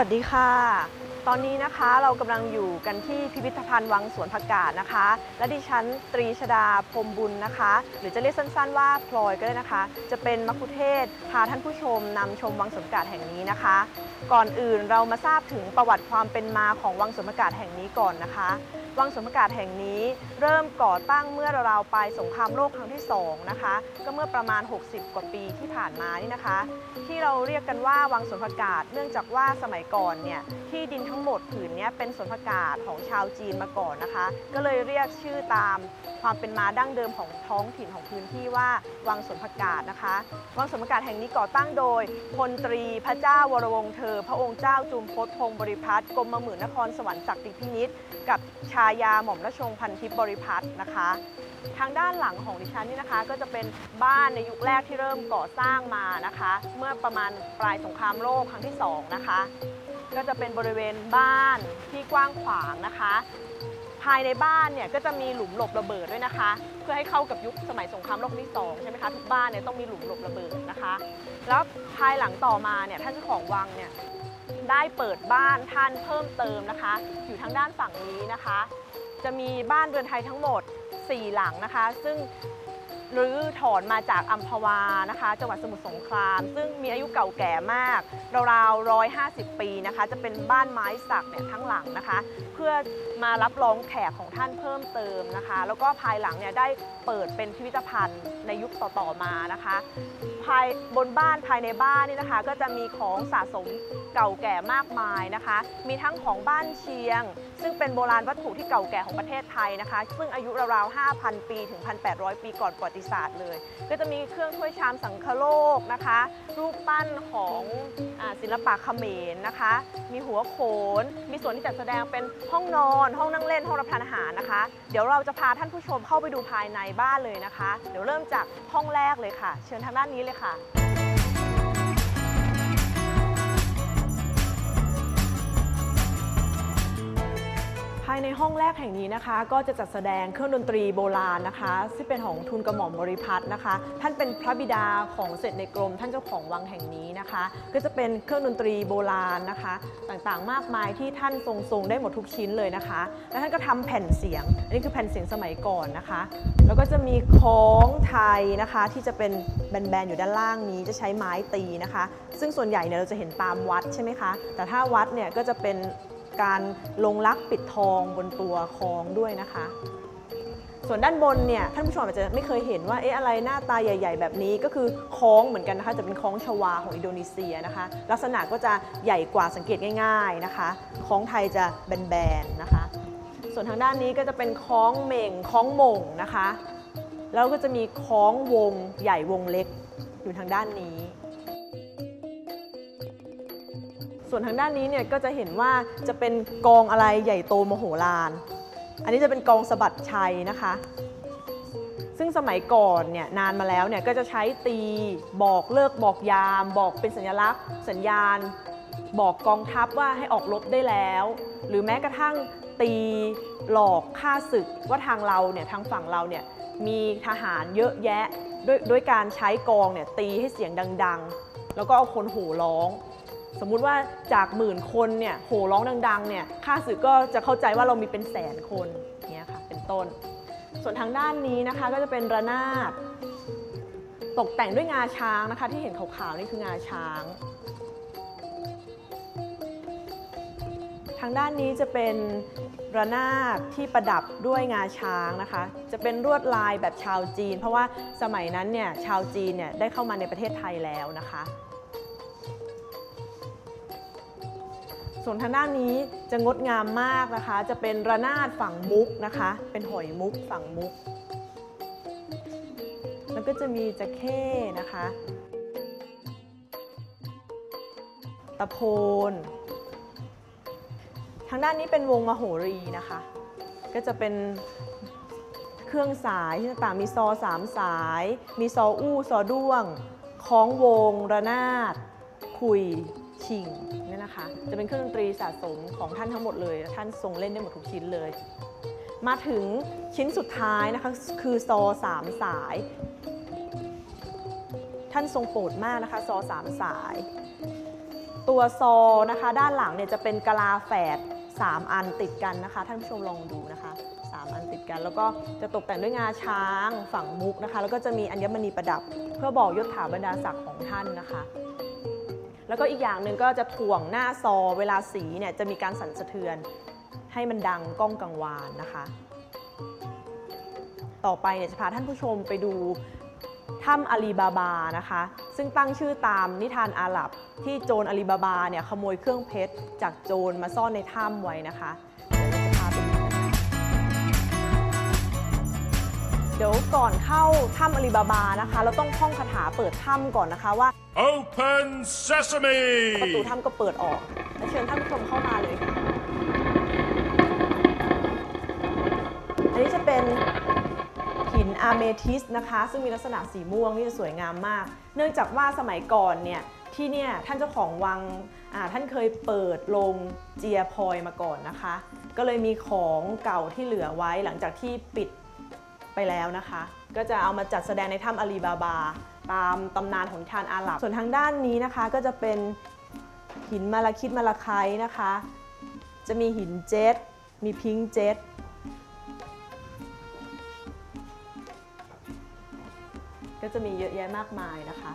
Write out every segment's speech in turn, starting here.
สวัสดีค่ะ ตอนนี้นะคะเรากำลังอยู่กันที่พิพิธภัณฑ์วังสวนผักกาดนะคะ และดิฉันตรีชดาพรมบุญนะคะ หรือจะเรียกสั้นๆว่าพลอยก็ได้นะคะ จะเป็นมัคคุเทศพาท่านผู้ชมนำชมวังสวนผักกาดแห่งนี้นะคะ ก่อนอื่นเรามาทราบถึงประวัติความเป็นมาของวังสวนผักกาดแห่งนี้ก่อนนะคะ วังสวนผักกาดแห่งนี้เริ่มก่อตั้งเมื่อราวๆไปสงครามโลกครั้งที่สองนะคะก็เมื่อประมาณ 60 กว่าปีที่ผ่านมานี่นะคะ ที่เราเรียกกันว่าวังสวนผักกาดเนื่องจากว่าสมัยก่อนเนี่ยที่ดินทั้งหมดผืนเนี้ยเป็นสวนผักกาดของชาวจีนมาก่อนนะคะ ก็เลยเรียกชื่อตามความเป็นมาดั้งเดิมของท้องถิ่นของพื้นที่ว่าวังสวนผักกาดนะคะ วังสวนผักกาดแห่งนี้ก่อตั้งโดยพลตรีพระเจ้าวรวงเธอ พระองค์เจ้าจุมพลพงศ์บริพัตรกรมหมื่นนครสวรรค์ศักดิพินิษกับชายาหม่อมราชวงศ์พันทิพย์บริพัตรนะคะ ทางด้านหลังของดิฉันนี่นะคะ ก็จะเป็นบ้านในยุคแรกที่เริ่มก่อสร้างมานะคะ เมื่อประมาณปลายสงครามโลกครั้งที่สองนะคะ ก็จะเป็นบริเวณบ้านที่กว้างขวางนะคะ ภายในบ้านเนี่ยก็จะมีหลุมหลบระเบิดด้วยนะคะ เพื่อให้เข้ากับยุคสมัยสงครามโลกครั้งที่สองใช่ไหมคะทุกบ้านเนี่ยต้องมีหลุมหลบระเบิดนะคะ แล้วภายหลังต่อมาเนี่ยท่านเจ้าของวังเนี่ย ได้เปิดบ้านท่านเพิ่มเติมนะคะ อยู่ทางด้านฝั่งนี้นะคะ จะมีบ้านเรือนไทยทั้งหมด 4 หลังนะคะ ซึ่ง รื้อถอนมาจากอัมพวานะคะ จังหวัดสมุทรสงคราม ซึ่งมีอายุเก่าแก่มาก ราวๆ150 ปีนะคะ จะเป็นบ้านไม้สักเนี่ยทั้งหลังนะคะ เพื่อมารับรองแขกของท่านเพิ่มเติมนะคะ แล้วก็ภายหลังเนี่ยได้เปิดเป็นพิพิธภัณฑ์ในยุคต่อๆมานะคะ ภายบนบ้านภายในบ้านนี่นะคะ ก็จะมีของสะสมเก่าแก่มากมายนะคะ มีทั้งของบ้านเชียง ซึ่งเป็นโบราณวัตถุที่เก่าแก่ของประเทศไทยนะคะ ซึ่งอายุราวๆ 5,000 ปีถึง 1,800 ปีก่อนประวัติศาสตร์เลย ก็จะมีเครื่องถ้วยชามสังคโลกนะคะ รูปปั้นของอศิลปะเขมรนะคะ มีหัวโขน มีส่วนที่จัดแสดงเป็นห้องนอน ห้องนั่งเล่น ห้องรับประทานอาหารนะคะ เดี๋ยวเราจะพาท่านผู้ชมเข้าไปดูภายในบ้านเลยนะคะ เดี๋ยวเริ่มจากห้องแรกเลยค่ะ เชิญทางด้านนี้เลยค่ะายในห้องแรกแห่งนี้นะคะ ก็จะจัดแสดงเครื่องดนตรีโบราณนะคะ ซึ่งเป็นของทุนกระหม่อมบริพัตรนะคะ ท่านเป็นพระบิดาของเสด็จในกรม ท่านเจ้าของวังแห่งนี้นะคะ ก็จะเป็นเครื่องดนตรีโบราณนะคะ ต่างๆ มากมายที่ท่านทรงทรงได้หมดทุกชิ้นเลยนะคะ และท่านก็ทำแผ่นเสียง อันนี้คือแผ่นเสียงสมัยก่อนนะคะ แล้วก็จะมีของไทยนะคะที่จะเป็นแบนๆอยู่ด้านล่างนี้จะใช้ไม้ตีนะคะ ซึ่งส่วนใหญ่เนี่ยเราจะเห็นตามวัดใช่ไหมคะ แต่ถ้าวัดเนี่ยก็จะเป็น การลงลักปิดทองบนตัวคองด้วยนะคะ ส่วนด้านบนเนี่ยท่านผู้ชมอาจจะไม่เคยเห็นว่าเอ๊ะอะไรหน้าตาใหญ่ ๆ แบบนี้ก็คือคล้องเหมือนกันนะคะจะเป็นคล้องชวาของอินโดนีเซียนะคะ ลักษณะก็จะใหญ่กว่าสังเกตง่าย ๆนะคะคล้องไทยจะแบนๆนะคะ ส่วนทางด้านนี้ก็จะเป็นคล้องเม่งคล้องมงนะคะ แล้วก็จะมีคล้องวงใหญ่วงเล็กอยู่ทางด้านนี้ ส่วนทางด้านนี้เนี่ยก็จะเห็นว่าจะเป็นกองอะไรใหญ่โตมโหฬาร อันนี้จะเป็นกองสะบัดชัยนะคะ ซึ่งสมัยก่อนเนี่ยนานมาแล้วเนี่ยก็จะใช้ตีบอกเลิกบอกยาม บอกเป็นสัญลักษณ์ สัญญาณ บอกกองทัพว่าให้ออกรบได้แล้ว หรือแม้กระทั่งตีหลอกฆ่าศึกว่าทางเราเนี่ยทางฝั่งเราเนี่ยมีทหารเยอะแยะด้วยด้วยการใช้กองเนี่ยตีให้เสียงดัง ๆ แล้วก็เอาคนโห่ร้อง สมมุติว่าจากหมื่นคนเนี่ยโหร้องดังๆเนี่ยข้าศึกก็จะเข้าใจว่าเรามีเป็นแสนคนเนี่ยค่ะเป็นต้น ส่วนทางด้านนี้นะคะก็จะเป็นระนาดตกแต่งด้วยงาช้างนะคะ ที่เห็นขาวๆนี่คืองาช้าง ทางด้านนี้จะเป็นระนาดที่ประดับด้วยงาช้างนะคะ จะเป็นลวดลายแบบชาวจีน เพราะว่าสมัยนั้นเนี่ยชาวจีนเนี่ยได้เข้ามาในประเทศไทยแล้วนะคะ ส่วนทางด้านนี้จะงดงามมากนะคะ จะเป็นระนาดฝั่งมุกนะคะ เป็นหอยมุกฝั่งมุก แล้วก็จะมีจะเข้นะคะ ตะโพน ทางด้านนี้เป็นวงมโหรีนะคะ ก็จะเป็นเครื่องสายที่ต่างมีซอสามสาย มีซออู้ซอด้วงคล้องวง ระนาด คุย ชิงเนี่ยนะคะ จะเป็นเครื่องดนตรีสะสมของท่านทั้งหมดเลย ท่านทรงเล่นได้หมดทุกชิ้นเลย มาถึงชิ้นสุดท้ายนะคะคือซอสามสาย ท่านทรงโปรดมากนะคะซอสามสาย ตัวซอนะคะด้านหลังเนี่ยจะเป็นกลาแฝด3 อันติดกันนะคะ ท่านผู้ชมลองดูนะคะ 3 อันติดกันแล้วก็จะตกแต่งด้วยงาช้างฝั่งมุกนะคะ แล้วก็จะมีอัญมณีประดับ เพื่อบอกยศถาบรรดาศักดิ์ของท่านนะคะ แล้วก็อีกอย่างหนึ่งก็จะถ่วงหน้าซอเวลาสีเนี่ยจะมีการสั่นสะเทือน ให้มันดังก้องกังวานนะคะ ต่อไปเนี่ยจะพาท่านผู้ชมไปดูถ้ำอาลีบาบานะคะ ซึ่งตั้งชื่อตามนิทานอาหรับที่โจรอาลีบาบาเนี่ยขโมยเครื่องเพชรจากโจรมาซ่อนในถ้ำไว้นะคะ เดี๋ยวเราจะพาไปดูกันค่ะเดี๋ยวก่อนเข้าถ้ำอาลีบาบานะคะ เราต้องท่องคาถาเปิดถ้ำก่อนนะคะว่า Open sesame! ประตูถ้ำก็เปิดออกและเชิญท่านผู้ชมเข้ามาเลยค่ะอันนี้จะเป็นหินอาเมทิสนะคะ ซึ่งมีลักษณะสีม่วงนี่จะสวยงามมาก เนื่องจากว่าสมัยก่อนเนี่ยที่เนี่ยท่านเจ้าของวังอ่าท่านเคยเปิดโรงเจียพลอยมาก่อนนะคะ ก็เลยมีของเก่าที่เหลือไว้หลังจากที่ปิด ไปแล้วนะคะ ก็จะเอามาจัดแสดงในถ้ำอาลีบาบา ตามตำนานของทานอาหรับ ส่วนทางด้านนี้นะคะก็จะเป็นหินมาลาคิดมาลาไคนะคะ จะมีหินเจ็ตมีพิงเจ็ตก็จะมีเยอะแยะมากมายนะคะ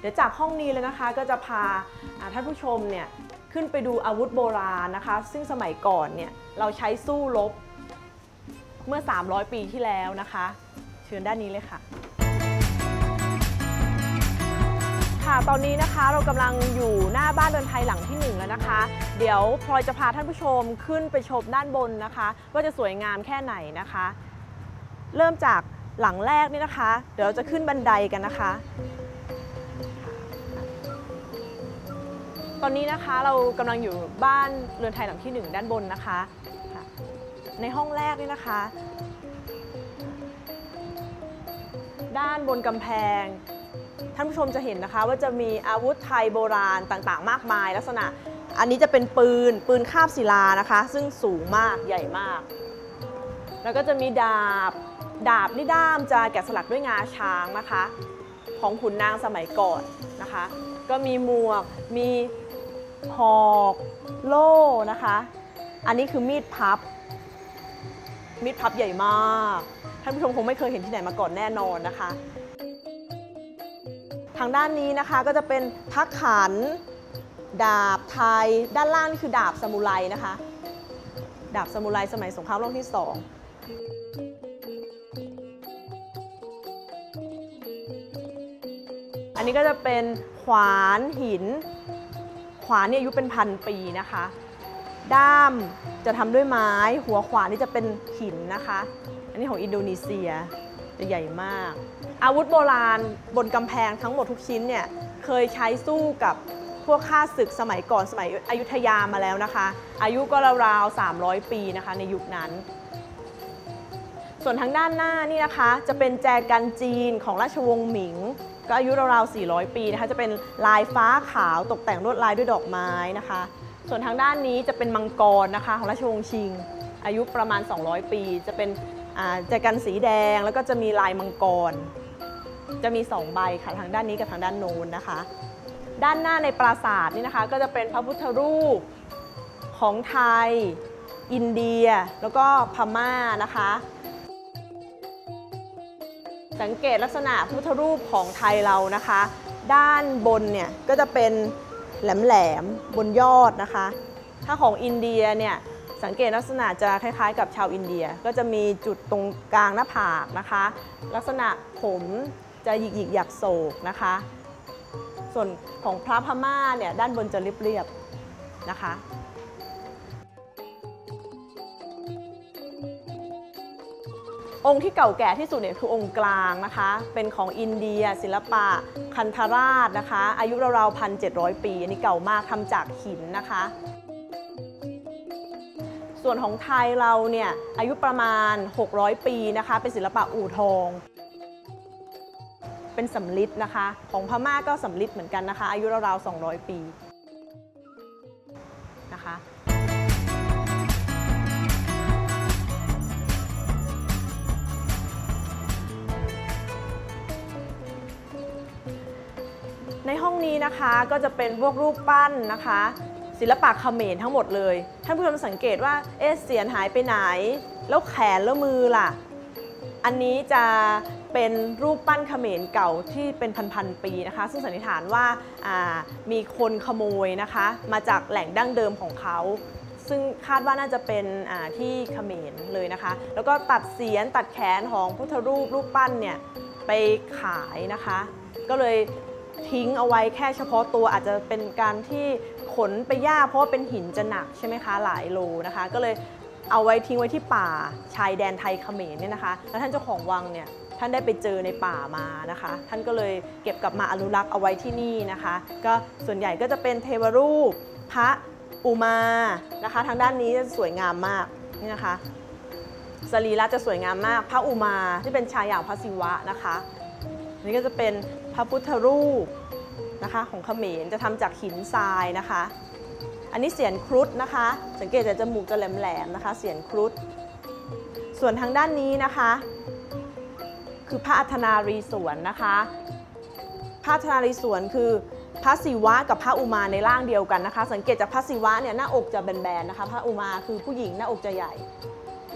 เดี๋ยวจากห้องนี้เลยนะคะก็จะพาอ่าท่านผู้ชมเนี่ยขึ้นไปดูอาวุธโบราณนะคะ ซึ่งสมัยก่อนเนี่ยเราใช้สู้รบ เมื่อ 300 ปีที่แล้วนะคะ เชิญด้านนี้เลยค่ะ ค่ะตอนนี้นะคะเรากำลังอยู่หน้าบ้านเรือนไทยหลังที่หนึ่งแล้วนะคะ เดี๋ยวพลอยจะพาท่านผู้ชมขึ้นไปชมด้านบนนะคะ ว่าจะสวยงามแค่ไหนนะคะ เริ่มจากหลังแรกนี่นะคะ เดี๋ยวเราจะขึ้นบันไดกันนะคะ ตอนนี้นะคะเรากำลังอยู่บ้านเรือนไทยหลังที่หนึ่งด้านบนนะคะ ในห้องแรกนี่นะคะ ด้านบนกำแพง ท่านผู้ชมจะเห็นนะคะ ว่าจะมีอาวุธไทยโบราณต่างๆ มากมาย ลักษณะ อันนี้จะเป็นปืน ปืนคาบศิลานะคะ ซึ่งสูงมากใหญ่มาก แล้วก็จะมีดาบ ดาบนี่ด้ามจะแกะสลักด้วยงาช้างนะคะ ของขุนนางสมัยก่อนนะคะ ก็มีหมวก มีหอก โล่นะคะ อันนี้คือมีดพับ มีดพับใหญ่มาก ท่านผู้ชมคงไม่เคยเห็นที่ไหนมาก่อนแน่นอนนะคะ ทางด้านนี้นะคะก็จะเป็นพักขัน ดาบไทย ด้านล่างนี่คือดาบซามูไรนะคะ ดาบซามูไรสมัยสงครามโลกที่สองอันนี้ก็จะเป็นขวานหิน ขวานเนี่ยอายุเป็นพันปีนะคะ ด้าม จะทำด้วยไม้ หัวขวานนี่จะเป็นหินนะคะ อันนี้ของอินโดนีเซียจะใหญ่มาก อาวุธโบราณบนกำแพงทั้งหมดทุกชิ้นเนี่ยเคยใช้สู้กับพวกข้าศึกสมัยก่อนสมัยอยุธยามาแล้วนะคะ อายุก็ราวๆ300 ปีนะคะในยุคนั้น ส่วนทางด้านหน้านี่นะคะจะเป็นแจกันจีนของราชวงศ์หมิง ก็อายุราวๆ400 ปีนะคะจะเป็นลายฟ้าขาวตกแต่งลวดลายด้วยดอกไม้นะคะ ส่วนทางด้านนี้จะเป็นมังกรนะคะของราชวงศ์ชิง อายุประมาณ 200 ปี จะเป็นแจกันสีแดงแล้วก็จะมีลายมังกร จะมี 2 ใบค่ะทางด้านนี้กับทางด้านโน้นนะคะ ด้านหน้าในปราสาทนี่นะคะ ก็จะเป็นพระพุทธรูปของไทย อินเดีย แล้วก็พม่านะคะ สังเกตลักษณะพุทธรูปของไทยเรานะคะ ด้านบนเนี่ยก็จะเป็น แหลมๆบนยอดนะคะ ถ้าของอินเดียเนี่ยสังเกตลักษณะจะคล้ายๆ กับชาวอินเดีย ก็จะมีจุดตรงกลางหน้าผากนะคะ ลักษณะผมจะหยิกๆหยักโศกนะคะ ส่วนของพระพม่าเนี่ยด้านบนจะเรียบๆนะคะ องค์ที่เก่าแก่ที่สุดเนี่ยคือองค์กลางนะคะ เป็นของอินเดีย ศิลปะ คันธราชนะคะ อายุราวๆพันเจ็ปี อันนี้เก่ามากทำจากหินนะคะ ส่วนของไทยเราเนี่ยอายุประมาณ 600 ปีนะคะ เป็นศิลปะอู่ทอง เป็นสำลิดนะคะ ของพม่าก็สำลิดเหมือนกันนะคะ อายุราวๆ200 ปีนะคะ ในห้องนี้นะคะก็จะเป็นพวกรูปปั้นนะคะ ศิลปะเขมรทั้งหมดเลย ท่านผู้ชมสังเกตว่าเอ๊ะเสียนหายไปไหน แล้วแขนแล้วมือล่ะ อันนี้จะเป็นรูปปั้นเขมรเก่าที่เป็นพันๆปีนะคะ ซึ่งสันนิษฐานว่าามีคนขโมยนะคะ มาจากแหล่งดั้งเดิมของเขาซึ่งคาดว่าน่าจะเป็นที่เขมรเลยนะคะ แล้วก็ตัดเสียนตัดแขนของพุทธรูปรูปปั้นเนี่ยไปขายนะคะ ก็เลย ทิ้งเอาไว้แค่เฉพาะตัวอาจจะเป็นการที่ขนไปย่าเพราะว่าเป็นหินจะหนักใช่ไหมคะหลายโลนะคะ ก็เลยเอาไว้ทิ้งไว้ที่ป่าชายแดนไทยเขมรเนี่ยนะคะ แล้วท่านเจ้าของวังเนี่ยท่านได้ไปเจอในป่ามานะคะ ท่านก็เลยเก็บกลับมาอนุรักษ์เอาไว้ที่นี่นะคะ ก็ส่วนใหญ่ก็จะเป็นเทวรูป พระอุมานะคะ ทางด้านนี้จะสวยงามมากนี่นะคะสรีระจะสวยงามมาก พระอุมาที่เป็นชายอย่างพระศิวะนะคะ นี่ก็จะเป็น พระพุทธรูปนะคะของเขมรจะทำจากหินทรายนะคะ อันนี้เสียนครุฑนะคะ สังเกตจากจมูกจะแหลมๆนะคะ เสียนครุฑส่วนทางด้านนี้นะคะ คือพระอัธนารีสวนนะคะ พระอัธนารีสวนคือพระศิวะกับพระอุมาในร่างเดียวกันนะคะ สังเกตจากพระศิวะเนี่ยหน้าอกจะแบนๆนะคะ พระอุมาคือผู้หญิงหน้าอกจะใหญ่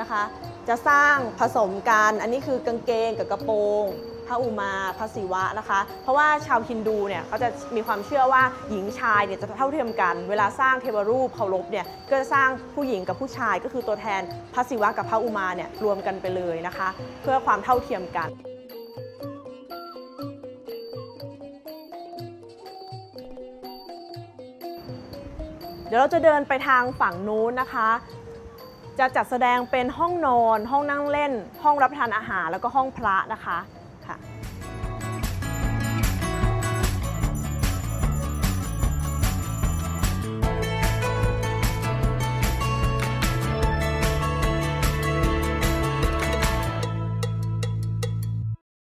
นะคะ จะสร้างผสมกัน อันนี้คือกางเกงกับกระโปรง พระอุมาพระศิวะนะคะ เพราะว่าชาวฮินดูเนี่ยเขาจะมีความเชื่อว่าหญิงชายเนี่ยจะเท่าเทียมกัน เวลาสร้างเทวรูปเคารพเนี่ยก็จะสร้างผู้หญิงกับผู้ชาย ก็คือตัวแทนพระศิวะกับพระอุมาเนี่ยรวมกันไปเลยนะคะ เพื่อความเท่าเทียมกันเดี๋ยวเราจะเดินไปทางฝั่งนู้นนะคะ จะจัดแสดงเป็นห้องนอน ห้องนั่งเล่น ห้องรับประทานอาหาร แล้วก็ห้องพระนะคะค่ะ